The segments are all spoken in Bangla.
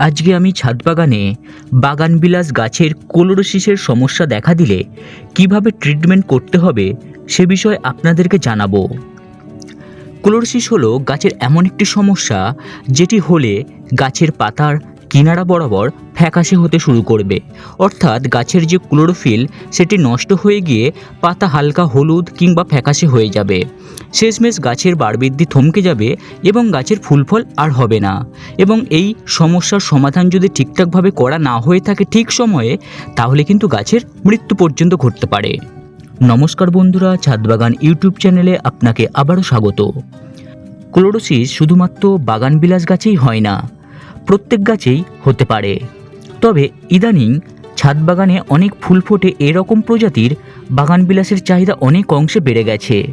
আজকে আমি ছাদ বাগানে বাগানবিলাস গাছের কোলোরোসিসের সমস্যা দেখা দিলে কীভাবে ট্রিটমেন্ট করতে হবে সে বিষয়ে আপনাদেরকে জানাব। ক্লোরোসিস হলো গাছের এমন একটি সমস্যা যেটি হলে গাছের পাতার কিনারা বরাবর ফ্যাকাশে হতে শুরু করবে। অর্থাৎ গাছের যে ক্লোরোফিল, সেটি নষ্ট হয়ে গিয়ে পাতা হালকা হলুদ কিংবা ফ্যাকাশে হয়ে যাবে। শেষমেশ গাছের বাড়বৃদ্ধি থমকে যাবে এবং গাছের ফুল ফল আর হবে না। এবং এই সমস্যার সমাধান যদি ঠিকঠাকভাবে করা না হয়ে থাকে ঠিক সময়ে, তাহলে কিন্তু গাছের মৃত্যু পর্যন্ত ঘটতে পারে। নমস্কার বন্ধুরা, ছাদবাগান ইউটিউব চ্যানেলে আপনাকে আবারও স্বাগত। ক্লোরোসিস শুধুমাত্র বাগানবিলাস গাছেই হয় না প্রত্যেক গাছেই হতে পারে। তবে ইদানিং ছাদ বাগানে অনেক ফুল ফোটে এরকম প্রজাতির বাগানবিলাসের চাহিদা অনেক অংশে বেড়ে গেছে।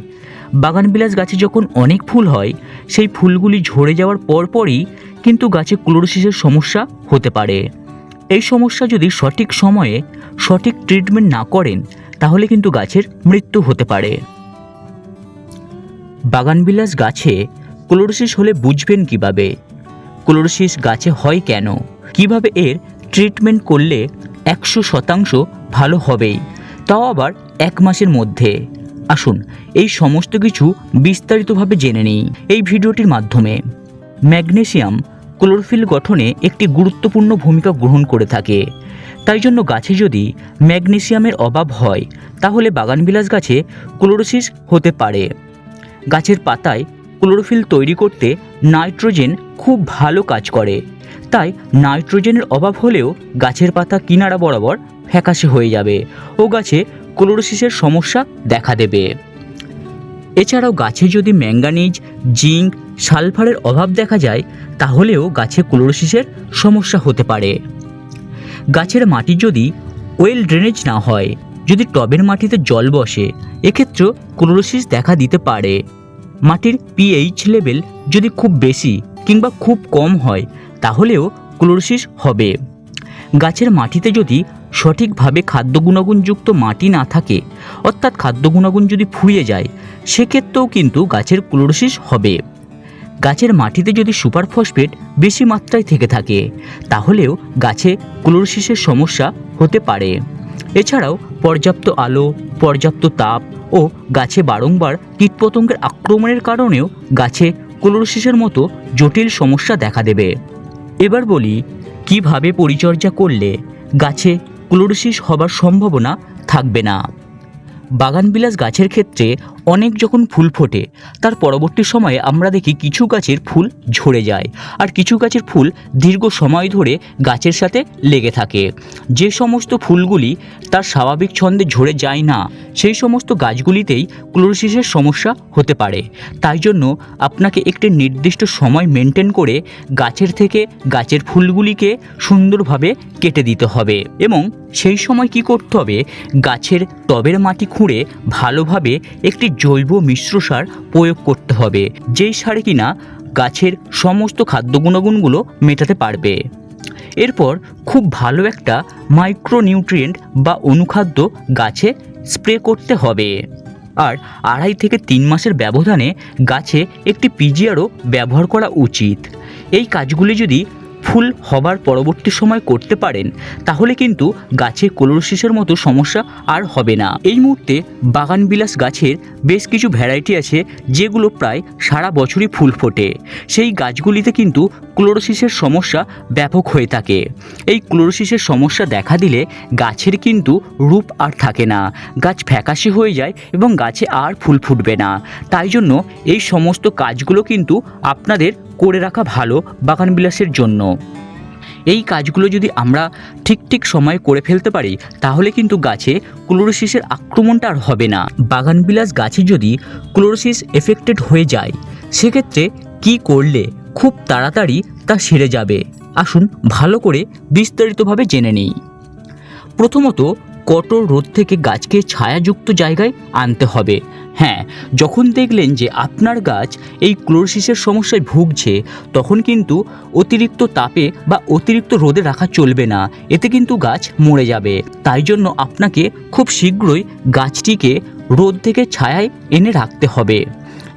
বাগানবিলাস গাছে যখন অনেক ফুল হয়, সেই ফুলগুলি ঝরে যাওয়ার পরপরই কিন্তু গাছে ক্লোরোসিসের সমস্যা হতে পারে। এই সমস্যা যদি সঠিক সময়ে সঠিক ট্রিটমেন্ট না করেন, তাহলে কিন্তু গাছের মৃত্যু হতে পারে। বাগানবিলাস গাছে ক্লোরোসিস হলে বুঝবেন কীভাবে? ক্লোরোসিস গাছে হয় কেন? কীভাবে এর ট্রিটমেন্ট করলে একশো শতাংশ ভালো হবেই তাও আবার এক মাসের মধ্যে। আসুন, এই সমস্ত কিছু বিস্তারিতভাবে জেনে নিই এই ভিডিওটির মাধ্যমে। ম্যাগনেসিয়াম ক্লোরোফিল গঠনে একটি গুরুত্বপূর্ণ ভূমিকা গ্রহণ করে থাকে। তাই জন্য গাছে যদি ম্যাগনেসিয়ামের অভাব হয়, তাহলে বাগানবিলাস গাছে ক্লোরোসিস হতে পারে। গাছের পাতায় ক্লোরোফিল তৈরি করতে নাইট্রোজেন খুব ভালো কাজ করে। তাই নাইট্রোজেনের অভাব হলেও গাছের পাতা কিনারা বরাবর ফ্যাকাশে হয়ে যাবে ও গাছে ক্লোরোসিসের সমস্যা দেখা দেবে। এছাড়াও গাছে যদি ম্যাঙ্গানিজ, জিঙ্ক, সালফারের অভাব দেখা যায়, তাহলেও গাছে ক্লোরোসিসের সমস্যা হতে পারে। গাছের মাটি যদি ওয়েল ড্রেনেজ না হয়, যদি টবের মাটিতে জল বসে, এক্ষেত্রেও ক্লোরোসিস দেখা দিতে পারে। মাটির পিএইচ লেভেল যদি খুব বেশি কিংবা খুব কম হয়, তাহলেও ক্লোরোসিস হবে। গাছের মাটিতে যদি সঠিকভাবে খাদ্য গুণাগুণযুক্ত মাটি না থাকে, অর্থাৎ খাদ্য গুণাগুণ যদি ফুরিয়ে যায়, সেক্ষেত্রেও কিন্তু গাছের ক্লোরোসিস হবে। গাছের মাটিতে যদি সুপার ফসফেট বেশি মাত্রায় থেকে থাকে, তাহলেও গাছে ক্লোরোসিসের সমস্যা হতে পারে। এছাড়াও পর্যাপ্ত আলো, পর্যাপ্ত তাপ ও গাছে বারংবার কীটপতঙ্গের আক্রমণের কারণেও গাছে ক্লোরোসিসের মতো জটিল সমস্যা দেখা দেবে। এবার বলি, কীভাবে পরিচর্যা করলে গাছে ক্লোরোসিস হবার সম্ভাবনা থাকবে না? বাগানবিলাস গাছের ক্ষেত্রে অনেক যখন ফুল ফোটে, তার পরবর্তী সময়ে আমরা দেখি কিছু গাছের ফুল ঝরে যায় আর কিছু গাছের ফুল দীর্ঘ সময় ধরে গাছের সাথে লেগে থাকে। যে সমস্ত ফুলগুলি তার স্বাভাবিক ছন্দে ঝরে যায় না, সেই সমস্ত গাছগুলিতেই ক্লোরোসিসের সমস্যা হতে পারে। তাই জন্য আপনাকে একটি নির্দিষ্ট সময় মেনটেন করে গাছের থেকে গাছের ফুলগুলিকে সুন্দরভাবে কেটে দিতে হবে এবং সেই সময় কি করতে হবে? গাছের টবের মাটি খুঁড়ে ভালোভাবে একটি জৈব মিশ্র সার প্রয়োগ করতে হবে। যেই সারে কিনা গাছের সমস্ত খাদ্য গুণাগুণগুলো মেটাতে পারবে। এরপর খুব ভালো একটা মাইক্রোনিউট্রিয়েন্ট বা অনুখাদ্য গাছে স্প্রে করতে হবে। আর আড়াই থেকে তিন মাসের ব্যবধানে গাছে একটি পিজিআরও ব্যবহার করা উচিত। এই কাজগুলি যদি ফুল হবার পরবর্তী সময় করতে পারেন, তাহলে কিন্তু গাছে ক্লোরোসিসের মতো সমস্যা আর হবে না। এই মুহূর্তে বাগানবিলাস গাছের বেশ কিছু ভ্যারাইটি আছে, যেগুলো প্রায় সারা বছরই ফুল ফোটে। সেই গাছগুলিতে কিন্তু ক্লোরোসিসের সমস্যা ব্যাপক হয়ে থাকে। এই ক্লোরোসিসের সমস্যা দেখা দিলে গাছের কিন্তু রূপ আর থাকে না। গাছ ফ্যাকাশে হয়ে যায় এবং গাছে আর ফুল ফুটবে না। তাই জন্য এই সমস্ত কাজগুলো কিন্তু আপনাদের করে রাখা ভালো বাগান বিলাসের জন্য। এই কাজগুলো যদি আমরা ঠিক ঠিক সময়ে করে ফেলতে পারি, তাহলে কিন্তু গাছে ক্লোরোসিসের আক্রমণটা আর হবে না। বাগানবিলাস গাছে যদি ক্লোরোসিস এফেক্টেড হয়ে যায়, সেক্ষেত্রে কি করলে খুব তাড়াতাড়ি তা সেরে যাবে? আসুন ভালো করে বিস্তারিতভাবে জেনে নিই। প্রথমত কঠোর রোদ থেকে গাছকে ছায়াযুক্ত জায়গায় আনতে হবে। হ্যাঁ যখন দেখলেন যে আপনার গাছ এই ক্লোরোসিসের সমস্যায় ভুগছে, তখন কিন্তু অতিরিক্ত তাপে বা অতিরিক্ত রোদে রাখা চলবে না। এতে কিন্তু গাছ মরে যাবে। তাই জন্য আপনাকে খুব শীঘ্রই গাছটিকে রোদ থেকে ছায়ায় এনে রাখতে হবে।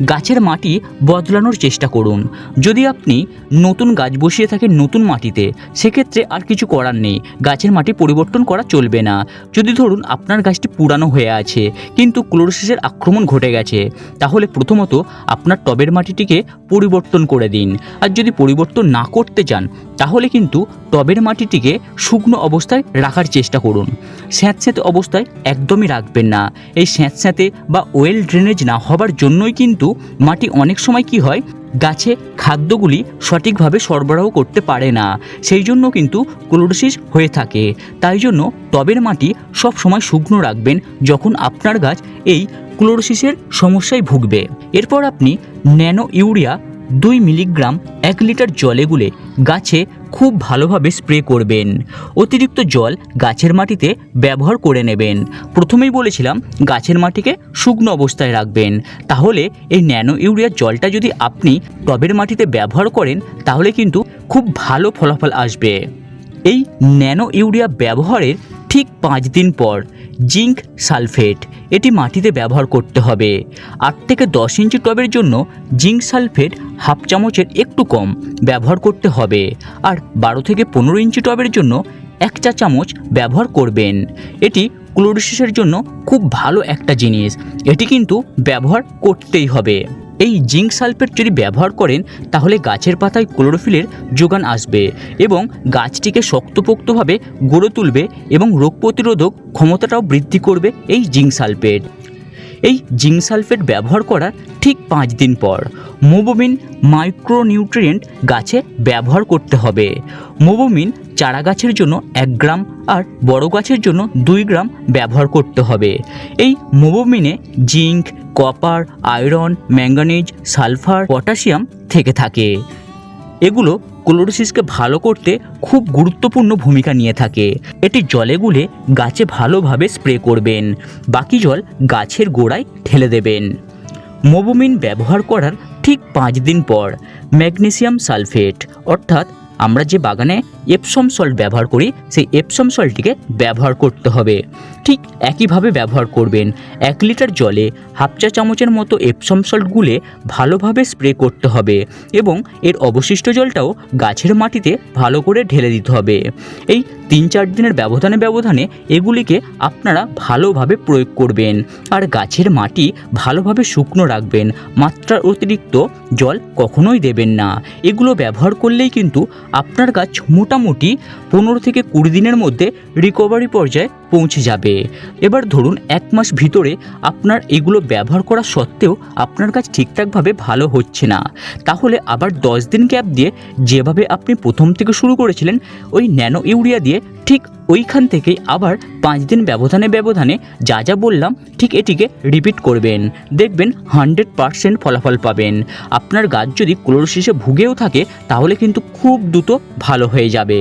গাছের মাটি বদলানোর চেষ্টা করুন। যদি আপনি নতুন গাছ বসিয়ে থাকেন নতুন মাটিতে, সেক্ষেত্রে আর কিছু করার নেই। গাছের মাটি পরিবর্তন করা চলবে না। যদি ধরুন আপনার গাছটি পুরানো হয়ে আছে, কিন্তু ক্লোরোসিসের আক্রমণ ঘটে গেছে, তাহলে প্রথমত আপনার টবের মাটিটিকে পরিবর্তন করে দিন। আর যদি পরিবর্তন না করতে চান, তাহলে কিন্তু টবের মাটিটিকে শুকনো অবস্থায় রাখার চেষ্টা করুন। স্যাঁতস্যাঁতে অবস্থায় একদমই রাখবেন না। এই স্যাঁতস্যাঁতে বা ওয়েল ড্রেনেজ না হবার জন্যই কিন্তু মাটি অনেক সময় কি হয়? গাছে খাদ্যগুলি সঠিকভাবে সরবরাহ করতে পারে না। সেই জন্য কিন্তু ক্লোরোসিস হয়ে থাকে। তাই জন্য টবের মাটি সব সময় শুকনো রাখবেন যখন আপনার গাছ এই ক্লোরোসিসের সমস্যায় ভুগবে। এরপর আপনি ন্যানো ইউরিয়া দুই মিলিগ্রাম এক লিটার জলে গুলে গাছে খুব ভালোভাবে স্প্রে করবেন। অতিরিক্ত জল গাছের মাটিতে ব্যবহার করে নেবেন। প্রথমেই বলেছিলাম গাছের মাটিকে শুকনো অবস্থায় রাখবেন। তাহলে এই ন্যানো ইউরিয়ার জলটা যদি আপনি টবের মাটিতে ব্যবহার করেন, তাহলে কিন্তু খুব ভালো ফলাফল আসবে। এই ন্যানো ইউরিয়া ব্যবহারের ঠিক পাঁচ দিন পর জিঙ্ক সালফেট। এটি মাটিতে ব্যবহার করতে হবে। আট থেকে দশ ইঞ্চি টবের জন্য জিঙ্ক সালফেট হাফ চামচের একটু কম ব্যবহার করতে হবে। আর বারো থেকে পনেরো ইঞ্চি টবের জন্য এক চা চামচ ব্যবহার করবেন। এটি ক্লোরোসিসের জন্য খুব ভালো একটা জিনিস। এটি কিন্তু ব্যবহার করতেই হবে। এই জিঙ্ক সালফেট যদি ব্যবহার করেন, তাহলে গাছের পাতায় ক্লোরোফিলের যোগান আসবে এবং গাছটিকে শক্তপোক্তভাবে গড়ে তুলবে এবং রোগ প্রতিরোধক ক্ষমতাটাও বৃদ্ধি করবে এই জিঙ্ক সালফেট। এই জিঙ্ক সালফেট ব্যবহার করার ঠিক পাঁচ দিন পর মোবোমিন মাইক্রোনিউট্রিয়েন্ট গাছে ব্যবহার করতে হবে। মোবোমিন চারা গাছের জন্য এক গ্রাম আর বড় গাছের জন্য দুই গ্রাম ব্যবহার করতে হবে। এই মোবোমিনে zinc copper iron manganese sulphur potassium থেকে থাকে। এগুলো ক্লোরোসিসকে ভালো করতে খুব গুরুত্বপূর্ণ ভূমিকা নিয়ে থাকে। এটি জলে গুলে গাছে ভালোভাবে স্প্রে করবেন। বাকি জল গাছের গোড়ায় ঢেলে দেবেন। মোবোমিন ব্যবহার করার ঠিক পাঁচ দিন পর ম্যাগনেসিয়াম সালফেট, অর্থাৎ আমরা যে বাগানে এপসম সল্ট ব্যবহার করি সেই এপসম সল্টটিকে ব্যবহার করতে হবে। ঠিক একইভাবে ব্যবহার করবেন এক লিটার জলে হাফ চা চামচের মতো এপসম সল্ট গুলে ভালোভাবে স্প্রে করতে হবে এবং এর অবশিষ্ট জলটাও গাছের মাটিতে ভালো করে ঢেলে দিতে হবে। এই তিন চার দিনের ব্যবধানে ব্যবধানে এগুলিকে আপনারা ভালোভাবে প্রয়োগ করবেন আর গাছের মাটি ভালোভাবে শুকনো রাখবেন। মাত্রার অতিরিক্ত জল কখনোই দেবেন না। এগুলো ব্যবহার করলেই কিন্তু আপনার গাছ মোটামুটি পনেরো থেকে কুড়ি দিনের মধ্যে রিকভারি পর্যায়ে পৌঁছে যাবে। এবার ধরুন এক মাস ভিতরে আপনার এগুলো ব্যবহার করা সত্ত্বেও আপনার কাজ ঠিকঠাকভাবে ভালো হচ্ছে না। তাহলে আবার দশ দিন গ্যাপ দিয়ে যেভাবে আপনি প্রথম থেকে শুরু করেছিলেন, ওই ন্যানো ইউরিয়া দিয়ে ঠিক ওইখান থেকেই আবার পাঁচ দিন ব্যবধানে ব্যবধানে যা যা বললাম, ঠিক এটিকে রিপিট করবেন। দেখবেন হান্ড্রেড পারসেন্ট ফলাফল পাবেন। আপনার গাছ যদি ক্লোরোসিসে ভুগেও থাকে, তাহলে কিন্তু খুব দ্রুত ভালো হয়ে যাবে।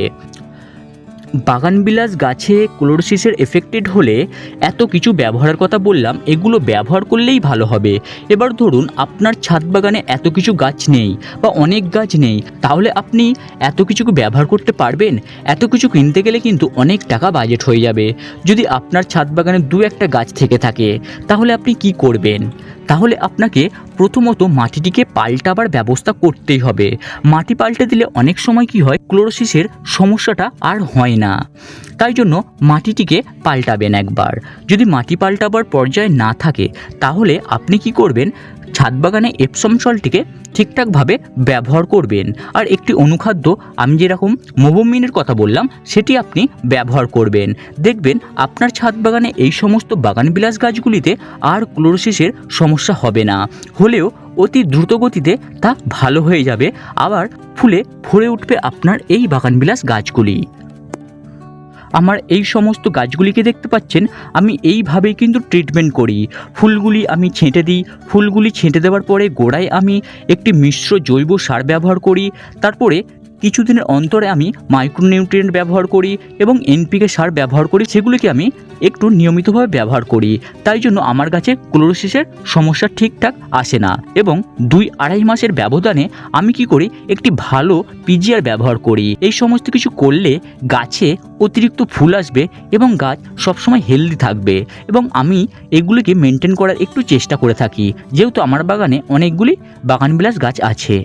বাগানবিলাস গাছে ক্লোরোসিসের এফেক্টেড হলে এত কিছু ব্যবহারের কথা বললাম, এগুলো ব্যবহার করলেই ভালো হবে। এবার ধরুন, আপনার ছাদ বাগানে এত কিছু গাছ নেই বা অনেক গাছ নেই, তাহলে আপনি এত কিছু ব্যবহার করতে পারবেন? এত কিছু কিনতে গেলে কিন্তু অনেক টাকা বাজেট হয়ে যাবে। যদি আপনার ছাদ বাগানে দু একটা গাছ থেকে থাকে, তাহলে আপনি কি করবেন? তাহলে আপনাকে প্রথমত মাটিটিকে পাল্টাবার ব্যবস্থা করতেই হবে। মাটি পাল্টে দিলে অনেক সময় কি হয়, ক্লোরোসিসের সমস্যাটা আর হয় না। তাই জন্য মাটিটিকে পাল্টাবেন একবার। যদি মাটি পাল্টাবার পর্যায়ে না থাকে, তাহলে আপনি কি করবেন ছাদ বাগানে এপসম সলটিকে ঠিকঠাকভাবে ব্যবহার করবেন। আর একটি অনুখাদ্য, আমি যেরকম মোবোমিনের কথা বললাম, সেটি আপনি ব্যবহার করবেন। দেখবেন আপনার ছাদ বাগানে এই সমস্ত বাগানবিলাস গাছগুলিতে আর ক্লোরোসিসের সমস্যা হবে না। হলেও অতি দ্রুত গতিতে তা ভালো হয়ে যাবে। আবার ফুলে ভরে উঠবে আপনার এই বাগানবিলাস গাছগুলি। আমার এই সমস্ত গাছগুলিকে দেখতে পাচ্ছেন, আমি এইভাবেই কিন্তু ট্রিটমেন্ট করি। ফুলগুলি আমি ছেঁটে দিই। ফুলগুলি ছেঁটে দেওয়ার পরে গোড়ায় আমি একটি মিশ্র জৈব সার ব্যবহার করি। তারপরে কিছুদিনের অন্তরে আমি মাইক্রোনিউট্রিয়েন্ট ব্যবহার করি এবং এনপিকে সার ব্যবহার করি, সেগুলিকে আমি একটু নিয়মিতভাবে ব্যবহার করি। তাই জন্য আমার গাছে ক্লোরোসিসের সমস্যা ঠিকঠাক আসে না এবং দুই আড়াই মাসের ব্যবধানে আমি কি করি, একটি ভালো পিজিআর ব্যবহার করি। এই সমস্ত কিছু করলে গাছে অতিরিক্ত ফুল আসবে এবং গাছ সবসময় হেলদি থাকবে এবং আমি এগুলিকে মেনটেন করার একটু চেষ্টা করে থাকি। যেহেতু আমার বাগানে অনেকগুলি বাগানবিলাস গাছ আছে।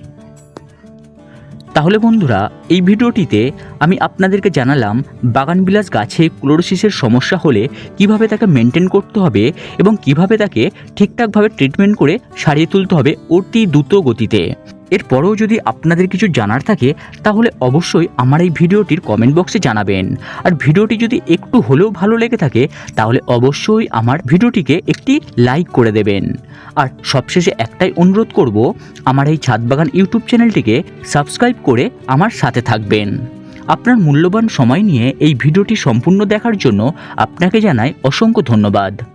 তাহলে বন্ধুরা, এই ভিডিওটিতে আমি আপনাদেরকে জানালাম বাগানবিলাস গাছে ক্লোরোসিসের সমস্যা হলে কীভাবে তাকে মেনটেন করতে হবে এবং কীভাবে তাকে ঠিকঠাকভাবে ট্রিটমেন্ট করে সারিয়ে তুলতে হবে অতি দ্রুত গতিতে। এরপরেও যদি আপনাদের কিছু জানার থাকে, তাহলে অবশ্যই আমার এই ভিডিওটির কমেন্ট বক্সে জানাবেন। আর ভিডিওটি যদি একটু হলেও ভালো লেগে থাকে, তাহলে অবশ্যই আমার ভিডিওটিকে একটি লাইক করে দেবেন। আর সবশেষে একটাই অনুরোধ করব, আমার এই ছাদবাগান ইউটিউব চ্যানেলটিকে সাবস্ক্রাইব করে আমার সাথে থাকবেন। আপনার মূল্যবান সময় নিয়ে এই ভিডিওটি সম্পূর্ণ দেখার জন্য আপনাকে জানাই অসংখ্য ধন্যবাদ।